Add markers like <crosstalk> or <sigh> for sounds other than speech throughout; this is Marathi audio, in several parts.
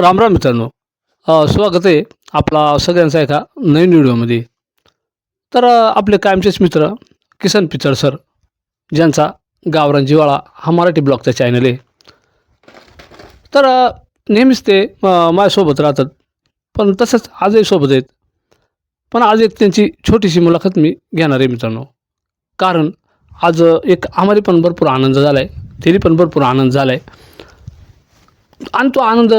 राम राम मित्रांनो. स्वागत आहे आपला सगळ्यांचा एका नवीन व्हिडिओमध्ये. तर आपले कायमचेच मित्र किसन पिचड सर ज्यांचा गावरान जिवाळा हा मराठी ब्लॉगचा चॅनल आहे. तर नेहमीच ते माझ्यासोबत राहतात. पण तसंच आजही सोबत आहेत. पण आज एक त्यांची छोटीशी मुलाखत मी घेणार आहे मित्रांनो. कारण आज एक आम्हाला पण भरपूर आनंद झाला आहे तरी पण भरपूर आनंद झाला आहे आणि तो आनंद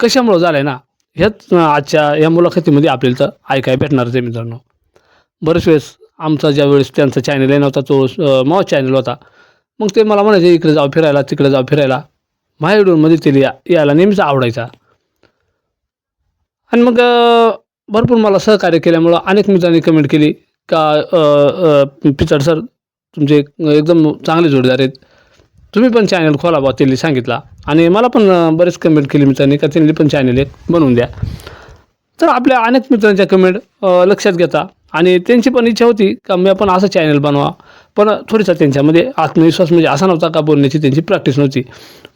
कशामुळं झालं आहे ना? ह्याच आजच्या या मुलाखतीमध्ये आपल्याला तर ऐकायला भेटणारच आहे मित्रांनो. बरेच वेळेस आमचा ज्या वेळेस त्यांचा चॅनल आहे नव्हता तो मॉ चॅनल होता. मग ते मला म्हणायचे इकडे जाऊ फिरायला तिकडे जाऊ फिरायला. माझ्या व्हिडिओमध्ये ते या यायला नेहमीच आवडायचा. आणि मग भरपूर मला सहकार्य केल्यामुळं अनेक मित्रांनी कमेंट केली का पिचड सर तुमचे एकदम चांगले जोडीदार आहेत. तुम्ही पण चॅनल खोला बा त्यांनी सांगितला. आणि मला पण बरेच कमेंट केली मित्रांनी का त्यांनी पण चॅनल एक बनवून द्या. तर आपल्या अनेक मित्रांच्या कमेंट लक्षात घेता. आणि त्यांची पण इच्छा होती का मी आपण असं चॅनल बनवा. पण थोडीसा त्यांच्यामध्ये आत्मविश्वास म्हणजे असा नव्हता का बोलण्याची त्यांची प्रॅक्टिस नव्हती.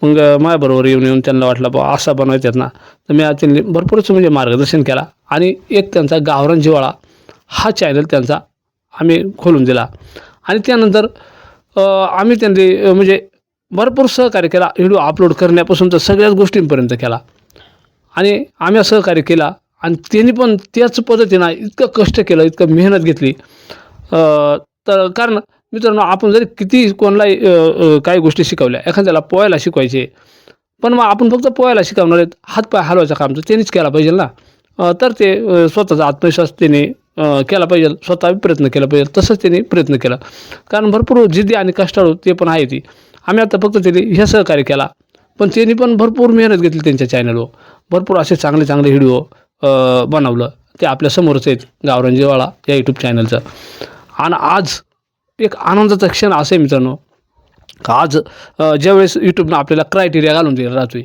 मग माझ्याबरोबर येऊन येऊन त्यांना वाटलं बा असा बनवायच्यात ना. तर मी त्यांनी भरपूरच म्हणजे मार्गदर्शन केला. आणि एक त्यांचा गावरान जिवाळा हा चॅनल त्यांचा आम्ही खोलून दिला. आणि त्यानंतर आम्ही त्यांनी म्हणजे भरपूर सहकार्य केला व्हिडिओ अपलोड करण्यापासून तर सगळ्याच गोष्टींपर्यंत केला. आणि आम्ही सहकार्य केला आणि त्यांनी पण त्याच पद्धतीनं इतकं कष्ट केलं इतकं मेहनत घेतली. तर कारण मित्रांनो आपण जरी किती कोणालाही काही गोष्टी शिकवल्या एखाद्याला पोहायला शिकवायचे पण मग आपण फक्त पोहायला शिकवणार आहेत हातपाय हलवायचं काम तर त्यांनीच केला पाहिजे ना. तर ते स्वतःचा आत्मविश्वास त्याने केला पाहिजे स्वतः प्रयत्न केला पाहिजे तसंच त्यांनी प्रयत्न केला. कारण भरपूर जिद्दी आणि कष्टाळू ते पण आहे ती आम्ही आता फक्त त्यांनी हे सहकार्य केला. पण त्यांनी पण भरपूर मेहनत घेतली त्यांच्या चॅनलवर भरपूर असे चांगले चांगले व्हिडिओ बनवलं. ते आपल्या समोरच आहेत गावरंजीवाळा या यूट्यूब चॅनलचं आणि आज एक आनंदाचा क्षण असं आहे मित्रांनो का आज ज्यावेळेस यूट्यूबनं आपल्याला क्रायटेरिया घालून दिला राहतोय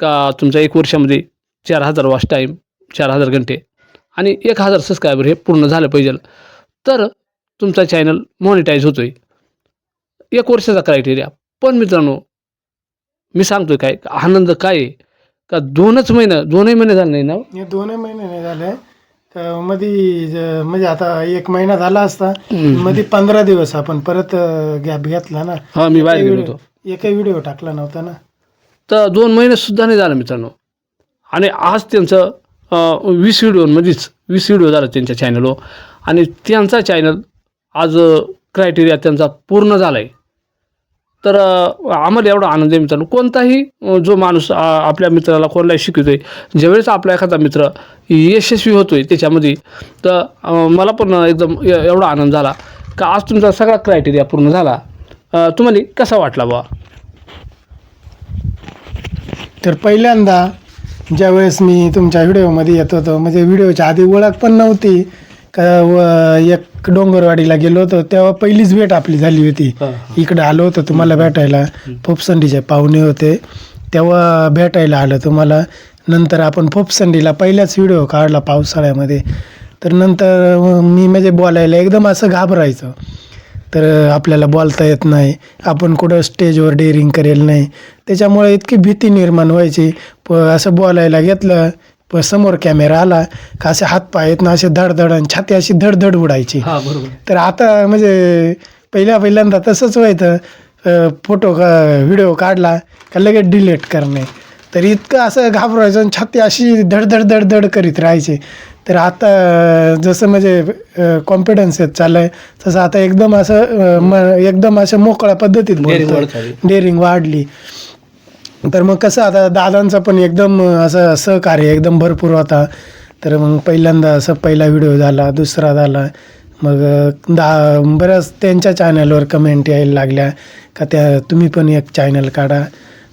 का तुमच्या एक वर्षामध्ये चार हजार वॉच टाईम चार हजार घंटे आणि एक हजार सबस्क्रायबर हे पूर्ण झालं पाहिजे. तर तुमचा चॅनल मॉनिटाईज होतोय. एक वर्षाचा क्रायटेरिया पण मित्रांनो मी सांगतोय काय आनंद काय आहे? का दोनच महिने दोनही महिने झाले नाही ना? हो? दोनही महिने नाही झाले. तर मध्ये ज- म्हणजे आता एक महिना झाला असता मध्ये पंधरा दिवस आपण परत गॅप घेतला ना. हा मी बाहेर गेलो होतो. एकही व्हिडिओ टाकला नव्हता ना. तर दोन महिने सुद्धा नाही झालं मित्रांनो. आणि आज त्यांचं अं, वीस व्हिडिओमध्येच वीस व्हिडिओ झाला त्यांच्या चॅनलवर आणि त्यांचा चॅनल आज क्रायटेरिया त्यांचा पूर्ण झाला आहे तर आम्हाला एवढा आनंद आहे मित्रांनो. कोणताही जो माणूस आपल्या मित्राला कोणालाही शिकवतोय ज्यावेळेस आपला एखादा मित्र यशस्वी होतोय त्याच्यामध्ये तर मला पण एकदम एवढा आनंद झाला. का आज तुमचा सगळा क्रायटेरिया पूर्ण झाला. तुम्हाला कसा वाटला बा तर पहिल्यांदा ज्यावेळेस मी तुमच्या व्हिडिओमध्ये येत होतो म्हणजे व्हिडिओच्या आधी ओळख पण नव्हती का व एक डोंगरवाडीला गेलो होतो तेव्हा पहिलीच भेट आपली झाली होती. इकडे आलो होतो तुम्हाला भेटायला. फोपसंडीचे पाहुणे होते. तेव्हा भेटायला आलं तुम्हाला. नंतर आपण फोपसंडीला पहिलाच व्हिडिओ काढला पावसाळ्यामध्ये. तर नंतर मी म्हणजे बोलायला एकदम असं घाबरायचं. तर आपल्याला बोलता येत नाही. आपण कुठं स्टेजवर डेअरिंग करेल नाही. त्याच्यामुळे इतकी भीती निर्माण व्हायची. प असं बोलायला घेतलं. प समोर कॅमेरा आला का असे हातपाय येत ना असे धडधड आणि छाती अशी धडधड उडायची हां बरोबर. तर आता म्हणजे पहिल्या पहिल्यांदा तसंच व्हायचं. फोटो का व्हिडिओ काढला का लगेच डिलीट करणे. तर इतकं असं घाबरायचं आणि छाती अशी धडधड धडधड करीत राहायचे. तर आता जसं म्हणजे कॉन्फिडन्स येत चाललं आहे तसं आता एकदम असं एकदम असं मोकळ्या पद्धतीत. डेअरिंग वाढली. तर मग कसं आता दादांचा पण एकदम असं सहकार्य एकदम भरपूर होता. तर मग पहिल्यांदा असं पहिला व्हिडिओ झाला दुसरा झाला. मग दा बऱ्याच त्यांच्या चॅनलवर कमेंट यायला लागल्या का त्या तुम्ही पण एक चॅनल काढा.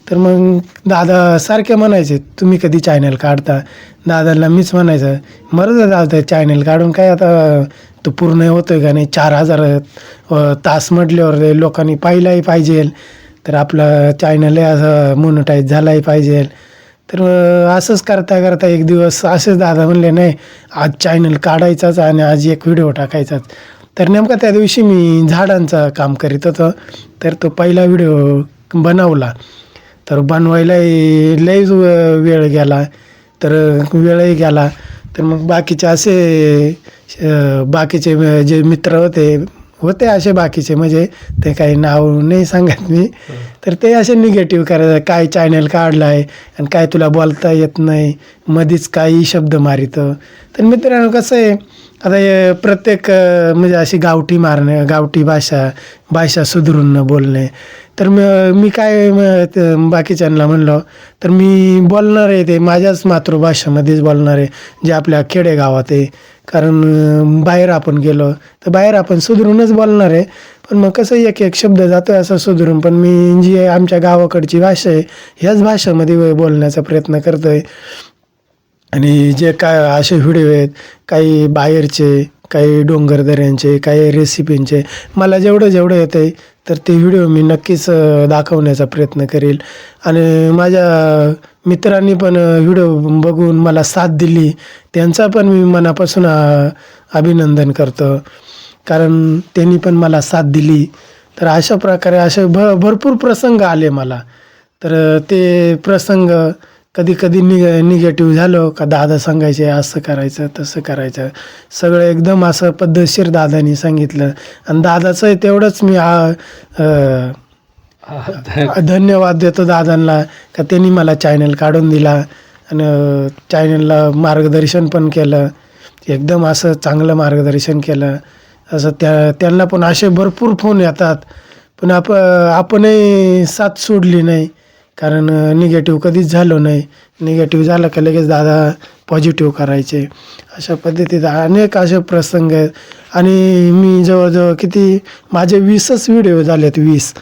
तर मग दादा सारखे म्हणायचे तुम्ही कधी चॅनल काढता? दादाला मीच म्हणायचं मरत दादा चॅनल काढून काय आता तो पूर्ण आहे का नाही? चार हजार तास म्हटल्यावर लोकांनी पाहिलाही पाहिजे तर आपला चॅनल असं मोनोटाईज झालाही पाहिजे. तर असंच करता करता एक दिवस असेच दादा म्हणले नाही आज चॅनल काढायचाच आणि आज एक व्हिडिओ टाकायचाच. तर नेमका त्या दिवशी मी झाडांचं काम करीत होतो. तर तो पहिला व्हिडिओ बनवला. तर बनवायलाही लईच वेळ गेला. तर वेळही गेला. तर मग बाकीचे असे बाकीचे जे मित्र होते होते असे बाकीचे म्हणजे ते काही नाव नाही सांगत मी. तर ते असे निगेटिव्ह करायचं काय चॅनल काढलं आहे आणि काय तुला बोलता येत नाही मधीच काही शब्द मारितं. तर मित्रांनो कसं आहे आता हे प्रत्येक म्हणजे अशी गावठी मारणे गावठी भाषा भाषा सुधरून बोलणे. तर म- मी काय बाकीच्यांना म्हणलो तर मी बोलणार आहे ते माझ्याच मातृभाषेमध्येच बोलणार आहे जे आपल्या खेडेगावात आहे. कारण बाहेर आपण गेलो तर बाहेर आपण सुधरूनच बोलणार. आहे पण मग कसं एक एक शब्द जातो आहे असं सुधरून पण मी जी आमच्या गावाकडची भाषा आहे ह्याच भाषेमध्ये बोलण्याचा प्रयत्न करतो आहे आणि जे काय असे व्हिडिओ आहेत काही बाहेरचे काही डोंगरदऱ्यांचे काही रेसिपींचे मला जेवढं जेवढं येतं आहे तर ते व्हिडिओ मी नक्कीच दाखवण्याचा प्रयत्न करेल. आणि माझ्या मित्रांनी पण व्हिडिओ बघून मला साथ दिली. त्यांचा पण मी मनापासून अभिनंदन करतो. कारण त्यांनी पण मला साथ दिली. तर अशा प्रकारे असे भ भरपूर प्रसंग आले मला. तर ते प्रसंग कधी कधी निग निगेटिव्ह झालो का दादा सांगायचे असं करायचं तसं करायचं. सगळं एकदम असं पद्धतशीर दादानी सांगितलं. आणि दादाचं तेवढंच मी हा धन्यवाद देतो दादांना का त्यांनी मला चॅनल काढून दिला आणि चॅनलला मार्गदर्शन पण केलं. एकदम असं चांगलं मार्गदर्शन केलं. असं त्या त्यांना पण असे भरपूर फोन येतात. पण आप आपणही साथ सोडली नाही. कारण निगेटिव्ह कधीच झालो नाही. निगेटिव्ह झालं का लगेच दादा पॉझिटिव्ह करायचे. अशा पद्धतीत अनेक असे प्रसंग आहेत. आणि मी जवळजवळ किती माझे वीसच व्हिडिओ झालेत वीस.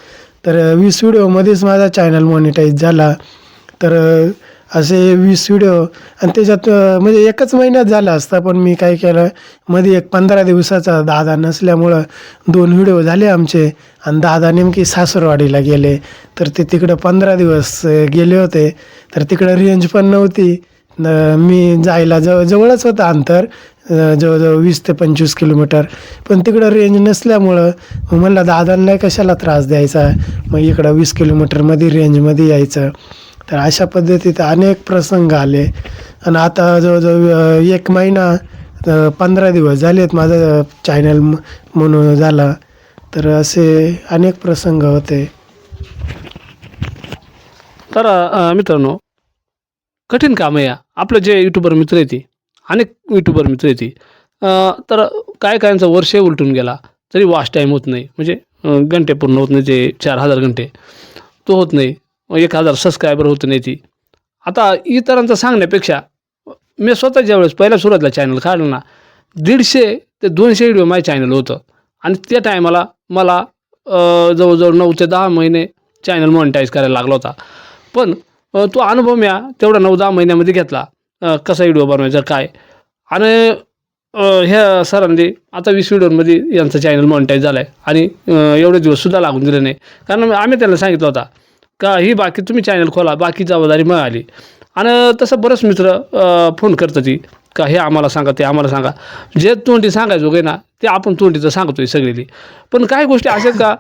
तर वीस व्हिडिओमध्येच माझा चॅनल मॉनिटाईज झाला. तर असे वीस व्हिडिओ आणि त्याच्यात म्हणजे एकच महिन्यात झाला असता पण मी काय केलं मध्ये एक पंधरा दिवसाचा दादा नसल्यामुळं दोन व्हिडिओ झाले आमचे आणि दादा नेमकी सासरवाडीला गेले. तर ते तिकडं पंधरा दिवस गेले होते. तर तिकडं रेंज पण नव्हती. मी जायला जवळ जवळच होतं अंतर जवळजवळ वीस ते पंचवीस किलोमीटर. पण तिकडं रेंज नसल्यामुळं म्हणलं दादांना कशाला त्रास द्यायचा? मग इकडं वीस किलोमीटरमध्ये रेंजमध्ये यायचं. तर अशा पद्धतीत अनेक प्रसंग आले. आणि आता जवळजवळ एक महिना पंधरा दिवस झालेत माझं चॅनल म्हणून झाला. तर असे अनेक प्रसंग होते. तर मित्रांनो कठीण काम आहे या. आपलं जे युट्यूबर मित्र येते अनेक युट्यूबर मित्र येते तर काय कायांचा वर्ष उलटून गेला. तरी वाच टाईम होत नाही. म्हणजे घंटे पूर्ण होत नाही. जे चार हजार घंटे तो होत नाही. एक हजार सबस्क्रायबर होत नाही ती. आता इतरांचं सांगण्यापेक्षा मी स्वतः ज्यावेळेस पहिल्या सुरुवातीला चॅनल काढलं ना दीडशे ते दोनशे व्हिडिओ माझ्या चॅनल होतं. आणि त्या टायमाला मला जवळजवळ नऊ ते दहा महिने चॅनल मॉनिटाईज करायला लागला होता. पण तो अनुभव म्या तेवढा नऊ दहा महिन्यामध्ये घेतला. कसा व्हिडिओ बनवायचा काय? आणि ह्या सरांनी आता वीस व्हिडिओमध्ये यांचं चॅनल मॉनिटाईज झालं आहे आणि एवढे दिवससुद्धा लागून दिले नाही. कारण आम्ही त्यांना सांगितलं होता का ही बाकी तुम्ही चॅनल खोला बाकी जबाबदारी मग आली आणि तसं बरंच मित्र फोन करतात ती का हे आम्हाला सांगा ते आम्हाला सांगा. जे तोंडी सांगायचं वगैरे ना ते आपण तोंडीचं सांगतोय सगळी पण काही गोष्टी अशा का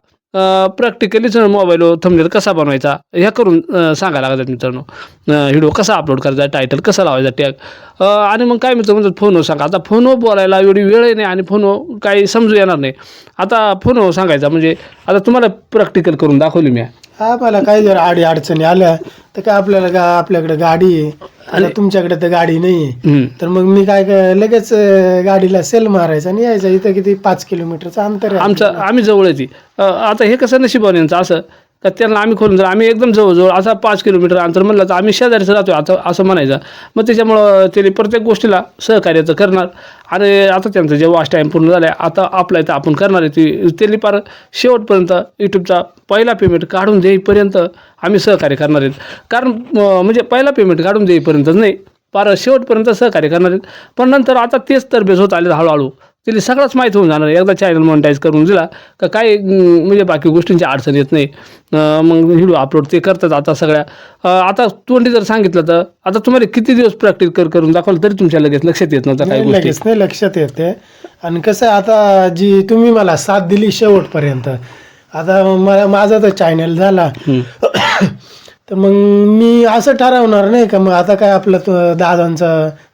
प्रॅक्टिकली जर मोबाईलवर थंबनेल कसा बनवायचा ह्या करून सांगायला लागतात मित्रांनो. व्हिडिओ कसा अपलोड करायचा टायटल कसा लावायचा टॅग आणि मग काय मित्र म्हणतात फोनवर सांगा. आता फोनवर बोलायला एवढी वेळही नाही आणि फोनवर काही समजू येणार नाही. आता फोनवर सांगायचा म्हणजे आता तुम्हाला प्रॅक्टिकल करून दाखवली मी. हा मला काही जर आडी अडचणी आल्या तर काय आपल्याला गा आपल्याकडे गाडी आहे. आता तुमच्याकडे तर गाडी नाही. तर मग मी काय लगेच गाडीला सेल मारायचा आणि यायचं. इथं किती पाच किलोमीटरचं अंतर आमचं आम्ही जवळ आहे ती. अ, आता हे कसं नशिबाने यांचं? असं का त्यांना आम्ही खोलून जर आम्ही एकदम जवळजवळ असा पाच किलोमीटर अंतर म्हणलं तर आम्ही शेजारीच राहतो आता असं म्हणायचं. मग त्याच्यामुळं त्यांनी प्रत्येक गोष्टीला सहकार्याचं करणार. आणि आता त्यांचं जे वाच टाईम पूर्ण झालं आहे आता आपला इथं आपण करणार आहे. ती त्यांनी पार शेवटपर्यंत यूट्यूबचा पहिला पेमेंट काढून देईपर्यंत आम्ही सहकार्य करणार आहेत कारण म्हणजे पहिला पेमेंट काढून देईपर्यंतच नाही पार शेवटपर्यंत सहकार्य करणार आहेत पण नंतर आता तेच तरबेज होत आले हळूहळू. तिला सगळंच माहीत होऊन जाणार. एकदा चॅनल मॉनिटाईज करून दिला का काय म्हणजे बाकी गोष्टींची अडचण येत नाही. मग व्हिडिओ अपलोड ते करतात आता सगळ्या. आता तोंडी जर सांगितलं तर आता तुम्हाला किती दिवस प्रॅक्टिस कर करून दाखवलं तरी तुमच्या लगेच लक्षात येत नव्हतं काही लगेच नाही लक्षात येते. आणि कसं आता जी तुम्ही मला साथ दिली शेवटपर्यंत. आता मला माझा तर चॅनल झाला. <coughs> तर मग मी असं ठरवणार नाही का मग आता काय आपलं दादांचा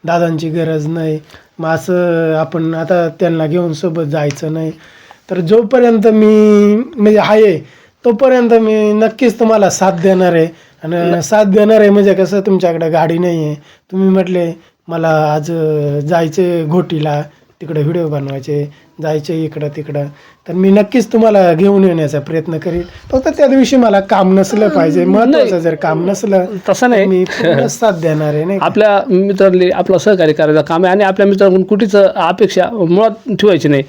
दादांची गरज नाही. मग असं आपण आता त्यांना घेऊन सोबत जायचं नाही. तर जोपर्यंत मी म्हणजे आहे तोपर्यंत मी नक्कीच तुम्हाला साथ देणार आहे. आणि साथ देणार आहे म्हणजे कसं तुमच्याकडे गाडी नाही आहे तुम्ही म्हटले मला आज जायचे घोटीला. तिकडे व्हिडिओ बनवायचे जायचे इकडं तिकडं. तर मी नक्कीच तुम्हाला घेऊन येण्याचा प्रयत्न करीन. फक्त त्या दिवशी मला काम नसलं पाहिजे. महत्वाचं जर काम नसलं तसं नाही. मी साथ देणार आहे नाही? आपल्या मित्रांनी आपलं सहकार्य करायचं काम आहे आणि आपल्या मित्रांकडून कुठेच अपेक्षा मुळात ठेवायची नाही.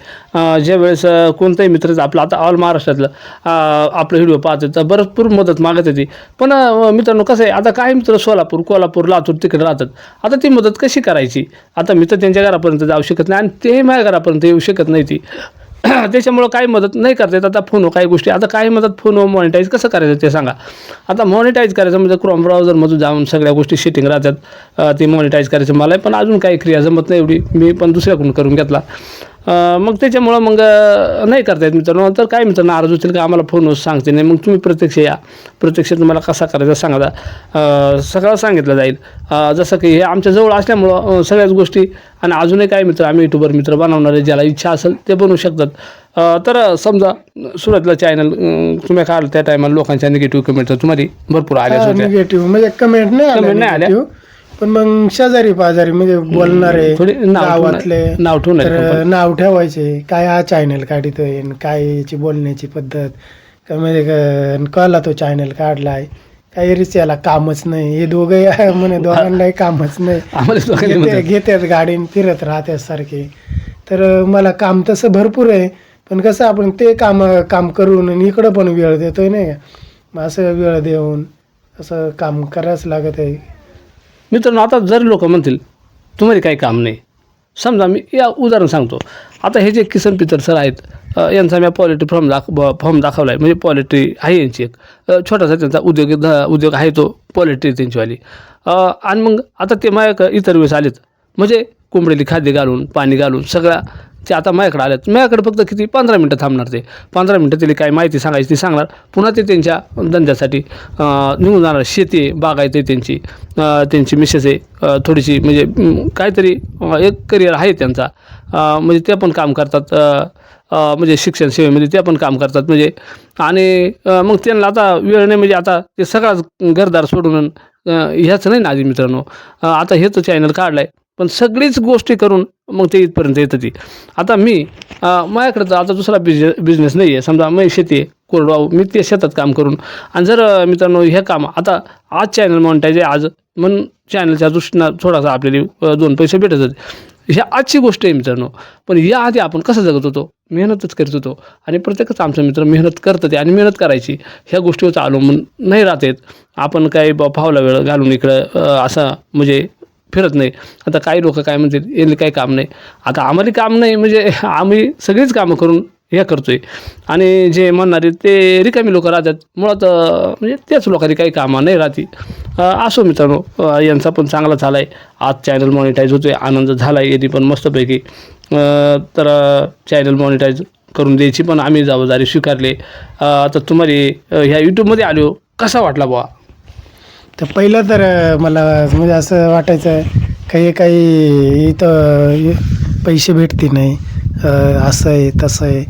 ज्या वेळेस कोणताही मित्र आपलं आता ऑल महाराष्ट्रातलं आपलं व्हिडिओ पाहते तर भरपूर मदत मागत येते पण मित्रांनो कसं आहे आता काही मित्र सोलापूर कोल्हापूर लातूर तिकडे राहतात. आता ती मदत कशी करायची? आता मी तर त्यांच्या घरापर्यंत जाऊ शकत नाही आणि तेही माझ्या घरापर्यंत येऊ शकत नाही ती. <clears throat> त्याच्यामुळं काही मदत नाही करता येत. आता फोन हो, काही गोष्टी. आता काही मदत फोन हो, मॉनिटाईज कसं करायचं ते सांगा. आता मॉनिटाईज करायचं म्हणजे क्रोम ब्राउझरमधून जाऊन सगळ्या गोष्टी सेटिंग राहतात. ते मॉनिटाईज करायचं. मला पण अजून काही क्रिया जमत नाही एवढी. मी पण दुसऱ्याकडून करून घेतला. मग त्याच्यामुळं मग नाही करता येत मित्रांनो. तर काय मित्रांनो नाराज होतील का? आम्हाला फोनवर सांगते. नाही मग तुम्ही प्रत्यक्ष या. प्रत्यक्ष तुम्हाला कसा करायचा सांगा सगळं सांगितलं जाईल. जसं की हे आमच्या जवळ असल्यामुळं सगळ्याच गोष्टी आणि अजूनही काय मित्र आम्ही युट्यूबर मित्र बनवणारे ज्याला इच्छा असेल ते बनवू शकतात. तर समजा सुरुवातीला चॅनल तुम्ही काढलं त्या टायमाला लोकांच्या निगेटिव्ह कमेंट तुम्हाला भरपूर होत्या. निगेटिव्ह म्हणजे कमेंट नाही आल्या Comment नाही आल्या. पण मग शेजारी पाजारी म्हणजे बोलणारे थोडी नाव ठेवणार- गावातले नाव ठेवणार तर नाव ठेवायचे. काय हा चॅनल काढतोय आणि काय याची बोलण्याची पद्धत? का म्हणजे क- कळला तो चॅनल काढलाय? काही रिच याला कामच नाही. हे दोघे <laughs> म्हणे दोघांनाही कामच नाही. <laughs> आम्हाला दोघांनी घेते- म्हणतात. घेतात गाडीन फिरत राहतात सारखे. तर अं, मला काम तसं भरपूर आहे. पण कसं आपण ते काम काम करून आणि इकडं पण वेळ देतोय नाही का? मग असं वेळ देऊन असं काम करायच लागत आहे. मित्रांनो आता जर लोक म्हणतील तुम्हाला काही काम नाही. समजा मी या उदाहरण सांगतो. आता हे जे किसन पितर सर आहेत यांचा मी पॉलिट्री फॉर्म दाख फॉर्म दाखवला आहे म्हणजे पॉलिट्री आहे यांची एक. छोटासा त्यांचा उद्योग उद्योग आहे तो पॉलिट्री त्यांचीवाली. आणि मग आता ते माझ्या इतर वेळेस आलेत. म्हणजे कोंबडीली खाद्य घालून पाणी घालून सगळा ते आता माझ्याकडे आलेत. माझ्याकडे फक्त किती? पंधरा मिनटं थांबणार ते. पंधरा मिनटं त्याला काय माहिती सांगायची ती सांगणार. पुन्हा ते त्यांच्या धंद्यासाठी निघून जाणार. शेती आहे ते त्यांची त्यांची मिसेस आहे. थोडीशी म्हणजे काहीतरी एक करिअर आहे त्यांचा. म्हणजे ते पण काम करतात. म्हणजे शिक्षण सेवेमध्ये ते पण काम करतात. म्हणजे आणि मग त्यांना आता वेळ नाही. म्हणजे आता ते सगळाच घरदार सोडून ह्याच नाही ना आधी मित्रांनो. आता हेच चॅनल काढलं आहे पण सगळीच गोष्टी करून मग ते इथपर्यंत येतं ती. आता मी माझ्याकडं आता दुसरा बिज बिझनेस नाही आहे समजा मी शेती आहे कोरडवाहू मी ते शेतात काम करून. आणि जर मित्रांनो हे काम आता आज चॅनल मॉनिटाईज आहे आज म्हणून चॅनलच्या दृष्टीनं थोडासा आपल्याला दोन पैसे भेटत होते. ह्या आजची गोष्ट आहे मित्रांनो. पण या आधी आपण कसं जगत होतो? मेहनतच करत होतो. आणि प्रत्येकच आमचा मित्र मेहनत करत ते आणि मेहनत करायची. ह्या गोष्टीवरचं अवलंबून नाही राहत आहेत आपण काही फावला वेळ घालून इकडं असं म्हणजे फिरत नाही. आता काही लोक काय म्हणतील यांनी काही काम नाही. आता आम्हाला काम नाही म्हणजे <laughs> आम्ही सगळीच कामं करून हे करतो आहे आणि जे म्हणणारे ते रिकामी लोक राहतात. मुळात म्हणजे त्याच लोकांनी काही कामं नाही राहती. असो मित्रांनो यांचा पण चांगला झाला आहे आज चॅनल मॉनिटाईज होतो आहे आनंद झाला आहे यांनी पण मस्तपैकी. तर चॅनल मॉनिटाईज करून द्यायची पण आम्ही जबाबदारी स्वीकारली. आता तुम्हाला ह्या यूट्यूबमध्ये आलो कसा वाटला बुवा? तर पहिलं तर मला म्हणजे असं वाटायचं काही काही इथं पैसे भेटते नाही असं आहे तसं आहे.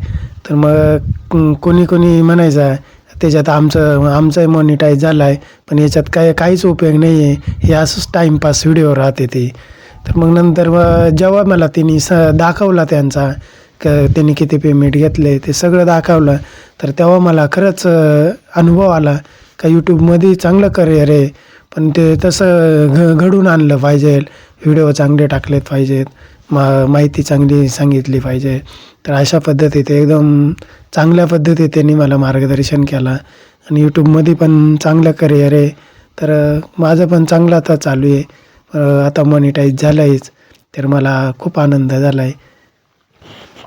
तर मग कोणी कोणी म्हणायचं त्याच्यात आमचं आमचंही मॉनिटाईज झालं आहे पण याच्यात काय काहीच उपयोग नाही आहे. हे असंच टाईमपास व्हिडिओ राहते ते. तर मग नंतर मग जेव्हा मला त्यांनी स दाखवला त्यांचा क त्यांनी किती पेमेंट घेतले ते सगळं दाखवलं. तर तेव्हा मला खरंच अनुभव आला. का यूट्यूबमध्ये चांगलं करिअर आहे पण ते तसं घ घडून आणलं पाहिजे. व्हिडिओ चांगले टाकलेत पाहिजेत मा माहिती चांगली सांगितली पाहिजे. तर अशा पद्धतीत एकदम चांगल्या पद्धतीत त्यांनी मला मार्गदर्शन केलं. आणि यूट्यूबमध्ये पण चांगलं करिअर आहे. तर माझं पण चांगलं आता चालू आहे. आता मॉनिटाईज झालं आहेच तर मला खूप आनंद झाला आहे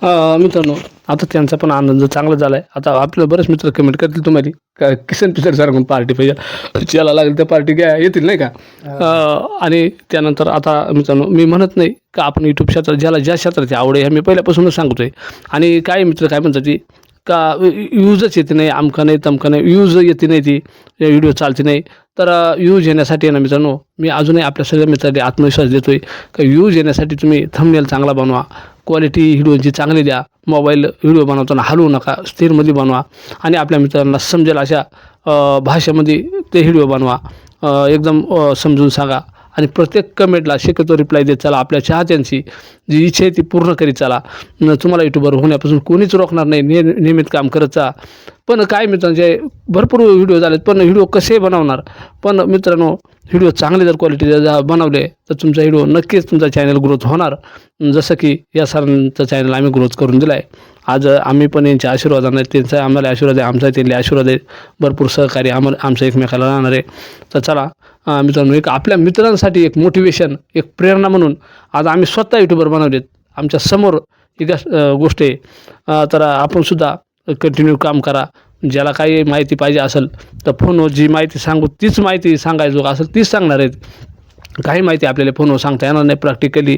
मित्रांनो आता त्यांचा पण आनंद चांगला झाला आहे आता आपले बरेच मित्र कमेंट करतील तुम्हाला. का किसन पिसर सारखून पार्टी पाहिजे. ज्याला लागेल त्या पार्टी घ्या येतील नाही का? आणि त्यानंतर आता मित्रांनो मी म्हणत नाही का आपण यूट्यूब क्षेत्रात ज्याला ज्या क्षेत्राची आवड आहे हे मी पहिल्यापासूनच सांगतोय. आणि काही मित्र काय म्हणतात की का यूजच येते नाही आमका नाही तमका नाही यूज येते नाही ती. व्हिडिओ चालते नाही. तर यूज येण्यासाठी आहे ना मित्रांनो मी अजूनही आपल्या सगळ्या मित्रांनी आत्मविश्वास देतो आहे का यूज येण्यासाठी तुम्ही थंबनेल चांगला बनवा. क्वालिटी व्हिडिओची चांगली द्या मोबाईल व्हिडिओ बनवताना हलवू नका स्थिरमध्ये बनवा आणि आपल्या मित्रांना समजेल अशा भाषेमध्ये ते व्हिडिओ बनवा. एकदम समजून सांगा. आणि प्रत्येक कमेंटला शक्यतो रिप्लाय देत चला आपल्या चाहत्यांची जी इच्छा आहे ती पूर्ण करीत चला. तुम्हाला युट्यूबर होण्यापासून कोणीच रोखणार नाही निय नियमित काम करत जा. पण काय मित्रांचे भरपूर व्हिडिओ झालेत पण व्हिडिओ कसे बनवणार? पण मित्रांनो व्हिडिओ चांगले जर क्वालिटीचे जर बनवले तर तुमचा व्हिडिओ नक्कीच तुमचा चॅनल ग्रोथ होणार. जसं की या सरांचं चॅनल आम्ही ग्रोथ करून दिला आहे आज आम्ही पण यांच्या आशीर्वादाने त्यांचा आम्हाला आशीर्वाद आहे. आमचा त्यांनी आशीर्वाद आहे. भरपूर सहकार्य आम्हाला आमचं एकमेकाला राहणार आहे. तर चला मित्रांनो एक आपल्या मित्रांसाठी एक मोटिवेशन एक प्रेरणा म्हणून आज आम्ही स्वतः युट्यूबर बनवलेत. आमच्यासमोर एक गोष्ट आहे. तर आपणसुद्धा कंटिन्यू काम करा. ज्याला काही माहिती पाहिजे असेल तर फोनवर जी माहिती सांगू तीच माहिती सांगायचो असेल तीच सांगणार आहेत. काही माहिती आपल्याला फोनवर सांगता येणार नाही प्रॅक्टिकली.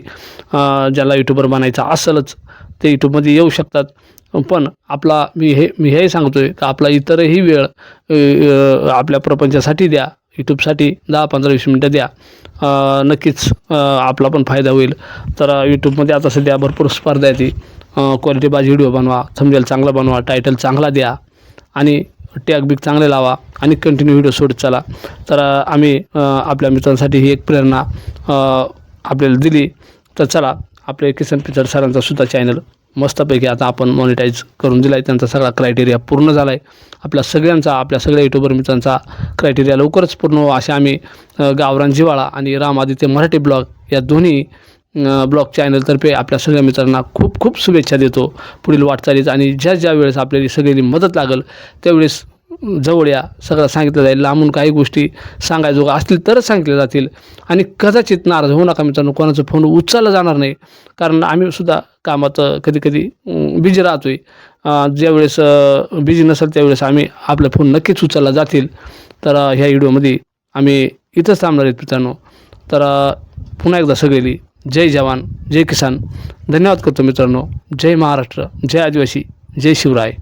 ज्याला यूट्यूबर बनायचं असेलच ते यूट्यूबमध्ये येऊ शकतात. पण आपला मी हे मी हेही सांगतो आहे का आपला इतरही वेळ आपल्या प्रपंचासाठी द्या यूट्यूबसाठी दहा पंधरा वीस मिनटं द्या. नक्कीच आपला पण फायदा होईल. तर यूट्यूबमध्ये आता सध्या भरपूर स्पर्धा येते क्वालिटी बाज व्हिडिओ बनवा थंबनेल चांगला बनवा टायटल चांगला द्या आणि टॅग बिग चांगले लावा आणि कंटिन्यू व्हिडिओ सोडत चला. तर आम्ही आपल्या मित्रांसाठी ही एक प्रेरणा आपल्याला दिली. तर चला आपले किसन पिचर सरांचा सुद्धा चॅनल मस्तपैकी आता आपण मॉनिटाईज करून दिला आहे त्यांचा सगळा क्रायटेरिया पूर्ण झाला आहे आपल्या सगळ्यांचा आपल्या सगळ्या युट्यूबर मित्रांचा क्रायटेरिया लवकरच पूर्ण व्हावा असे आम्ही गावरान जिवाळा आणि राम आदित्य मराठी ब्लॉग या दोन्ही ब्लॉग चॅनलतर्फे आपल्या सगळ्या मित्रांना खूप खूप शुभेच्छा देतो. पुढील वाटचालीच आणि ज्या ज्या वेळेस आपल्याला सगळी मदत लागेल त्यावेळेस जवळ या सगळं सांगितलं जाईल. लांबून काही गोष्टी सांगायजोगं असतील तरच सांगितल्या जातील. आणि कदाचित नाराज होऊ नका मित्रांनो कोणाचा फोन उचलला जाणार नाही. कारण आम्ही सुद्धा कामात कधी कधी बिझी राहतो आहे ज्यावेळेस बिझी नसेल त्यावेळेस आम्ही आपला फोन नक्कीच उचलला जातील. तर ह्या व्हिडिओमध्ये आम्ही इथंच थांबणार आहेत मित्रांनो. तर पुन्हा एकदा सगळी जय जवान जय किसान. धन्यवाद करतो मित्रांनो. जय महाराष्ट्र जय आदिवासी जय शिवराय.